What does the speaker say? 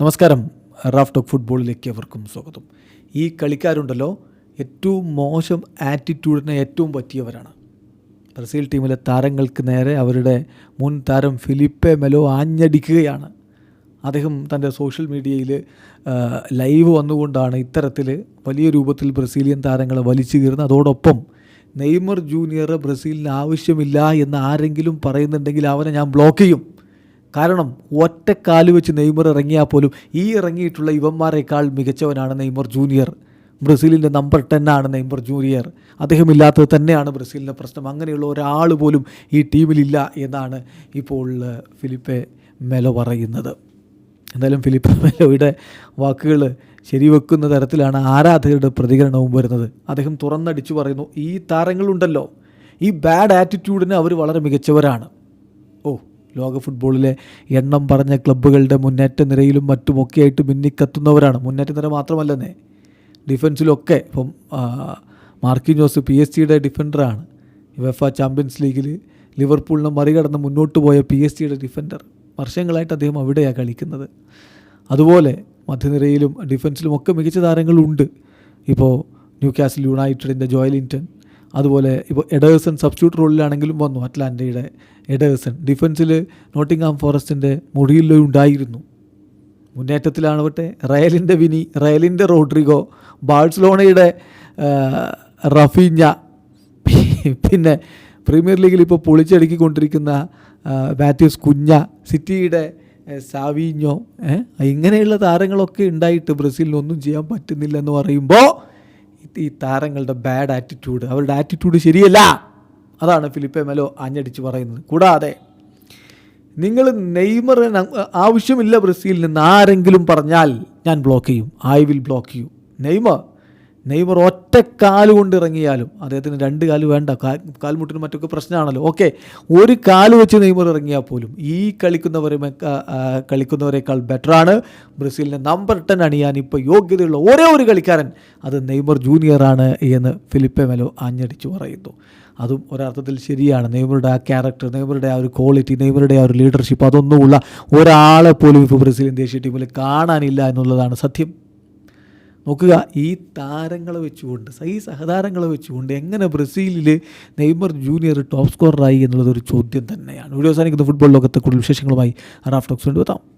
നമസ്കാരം. Raf talk ഫുട്ബോളിലേക്ക് അവർക്കും സ്വാഗതം. ഈ കളിക്കാരുണ്ടല്ലോ ഏറ്റവും മോശം ആറ്റിറ്റ്യൂഡിന് ഏറ്റവും പറ്റിയവരാണ്. ബ്രസീൽ ടീമിലെ താരങ്ങൾക്ക് നേരെ അവരുടെ മുൻ താരം ഫിലിപ്പെ മെലോ ആഞ്ഞടിക്കുകയാണ്. അദ്ദേഹം തന്റെ സോഷ്യൽ മീഡിയയിൽ ലൈവ് വന്നുകൊണ്ടാണ് ഇത്തരത്തിൽ വലിയ രൂപത്തിൽ ബ്രസീലിയൻ താരങ്ങളെ വലിച്ചു കീറുന്നത്. അതോടൊപ്പം നെയ്മർ ജൂനിയർ ബ്രസീലിന് ആവശ്യമില്ല എന്ന് ആരെങ്കിലും പറയുന്നുണ്ടെങ്കിൽ അവനെ ഞാൻ ബ്ലോക്ക് ചെയ്യും. കാരണം ഒറ്റക്കാൽ വെച്ച് നെയ്മർ ഇറങ്ങിയാൽ പോലും ഈ ഇറങ്ങിയിട്ടുള്ള ഇവന്മാരെക്കാൾ മികച്ചവനാണ് നെയ്മർ ജൂനിയർ. ബ്രസീലിന്റെ നമ്പർ ടെൻ ആണ് നെയ്മർ ജൂനിയർ. അദ്ദേഹം ഇല്ലാത്തത് തന്നെയാണ് ബ്രസീലിന്റെ പ്രശ്നം. അങ്ങനെയുള്ള ഒരാൾ പോലും ഈ ടീമിലില്ല എന്നാണ് ഇപ്പോൾ ഫിലിപ്പെ മെലോ പറയുന്നത്. എന്തായാലും ഫിലിപ്പ് മെലോയുടെ വാക്കുകൾ ശരിവെക്കുന്ന തരത്തിലാണ് ആരാധകരുടെ പ്രതികരണവും വരുന്നത്. അദ്ദേഹം തുറന്നടിച്ചു പറയുന്നു ഈ താരങ്ങളുണ്ടല്ലോ. ഈ ബാഡ് ആറ്റിറ്റ്യൂഡിന് അവർ വളരെ മികച്ചവരാണ്. ലോക ഫുട്ബോളിലെ എണ്ണം പറഞ്ഞ ക്ലബ്ബുകളുടെ മുന്നേറ്റ നിരയിലും മറ്റുമൊക്കെയായിട്ട് മിന്നിക്കത്തുന്നവരാണ്. മുന്നേറ്റ നിര മാത്രമല്ലെന്നേ ഡിഫൻസിലൊക്കെ ഇപ്പം മാർക്കിൻ ജോസ് പി എസ് സിയുടെ ഡിഫൻഡറാണ്. വെഫ ചാമ്പ്യൻസ് ലീഗിൽ ലിവർപൂളിനെ മറികടന്ന് മുന്നോട്ട് പോയ പി എസ് സിയുടെ ഡിഫൻഡർ. വർഷങ്ങളായിട്ട് അദ്ദേഹം അവിടെയാണ് കളിക്കുന്നത്. അതുപോലെ മധ്യനിരയിലും ഡിഫൻസിലും ഒക്കെ മികച്ച താരങ്ങളുണ്ട്. ഇപ്പോൾ ന്യൂ കാസിൽ യുണൈറ്റഡിന്റെ ജോയലിന്റൺ അതുപോലെ ഇപ്പോൾ എഡേഴ്സൺ സബ്സ്റ്റിറ്റ്യൂട്ട് റോളിലാണെങ്കിലും വന്നു അറ്റ്ലാന്റയുടെ എഡേഴ്സൺ. ഡിഫൻസിൽ നോട്ടിംഗ്ഹാം ഫോറസ്റ്റിന്റെ മുറിയില്ലോ ഉണ്ടായിരുന്നു. മുന്നേറ്റത്തിലാണവട്ടെ റയലിന്റെ വിനി റയലിന്റെ റോഡ്രിഗോ ബാഴ്സലോണയുടെ റഫീഞ്ഞ പിന്നെ പ്രീമിയർ ലീഗിൽ ഇപ്പോൾ പൊളിച്ചടുക്കിക്കൊണ്ടിരിക്കുന്ന മാത്യൂസ് കുഞ്ഞ സിറ്റിയുടെ സാവീഞ്ഞോ ഇങ്ങനെയുള്ള താരങ്ങളൊക്കെ ഉണ്ടായിട്ട് ബ്രസീലിനൊന്നും ചെയ്യാൻ പറ്റുന്നില്ലെന്ന് പറയുമ്പോൾ ഈ താരങ്ങളുടെ ബാഡ് ആറ്റിറ്റ്യൂഡ് അവരുടെ ആറ്റിറ്റ്യൂഡ് ശരിയല്ല. അതാണ് ഫിലിപ്പെ മെലോ ആഞ്ഞടിച്ച് പറയുന്നത്. കൂടാതെ നിങ്ങൾ നെയ്മറിന് ആവശ്യമില്ല ബ്രസീലിൽ നിന്ന് ആരെങ്കിലും പറഞ്ഞാൽ ഞാൻ ബ്ലോക്ക് ചെയ്യും. I will block you Neymar Neymar ഒറ്റ കാലുകൊണ്ട് ഇറങ്ങിയാലും അദ്ദേഹത്തിന് രണ്ട് കാൽ വേണ്ട. കാൽമുട്ടിനും മറ്റൊക്കെ പ്രശ്നമാണല്ലോ. ഓക്കെ ഒരു കാൽ വെച്ച് നെയ്മർ ഇറങ്ങിയാൽ പോലും ഈ കളിക്കുന്നവരെ കളിക്കുന്നവരെക്കാൾ ബെറ്ററാണ്. ബ്രസീലിന്റെ നമ്പർ ടെൻ അണിയാൻ ഇപ്പോൾ യോഗ്യതയുള്ള ഒരേ ഒരു കളിക്കാരൻ അത് നെയ്മർ ജൂനിയറാണ് എന്ന് ഫിലിപ്പെ മെലോ ആഞ്ഞടിച്ചു പറയുന്നു. അതും ഒരർത്ഥത്തിൽ ശരിയാണ്. നെയ്മറുടെ ആ ക്യാരക്ടർ നെയ്മറുടെ ആ ഒരു ക്വാളിറ്റി നെയ്മറുടെ ആ ഒരു ലീഡർഷിപ്പ് അതൊന്നുമുള്ള ഒരാളെ പോലും ഇപ്പോൾ ബ്രസീലിയൻ ദേശീയ ടീമിൽ കാണാനില്ല എന്നുള്ളതാണ് സത്യം. നോക്കുക ഈ താരങ്ങളെ വെച്ചുകൊണ്ട് ഈ സഹതാരങ്ങളെ വെച്ചുകൊണ്ട് എങ്ങനെ ബ്രസീലിൽ നെയ്മർ ജൂനിയർ ടോപ്പ് സ്കോററായി എന്നുള്ളത് ഒരു ചോദ്യം തന്നെയാണ്. വീഡിയോ അവസാനിക്കുന്ന. ഫുട്ബോൾ ലോകത്തെ കൂടുതൽ വിശേഷങ്ങളുമായി റാഫ് ടോക്സ് കൊണ്ടുവെത്താം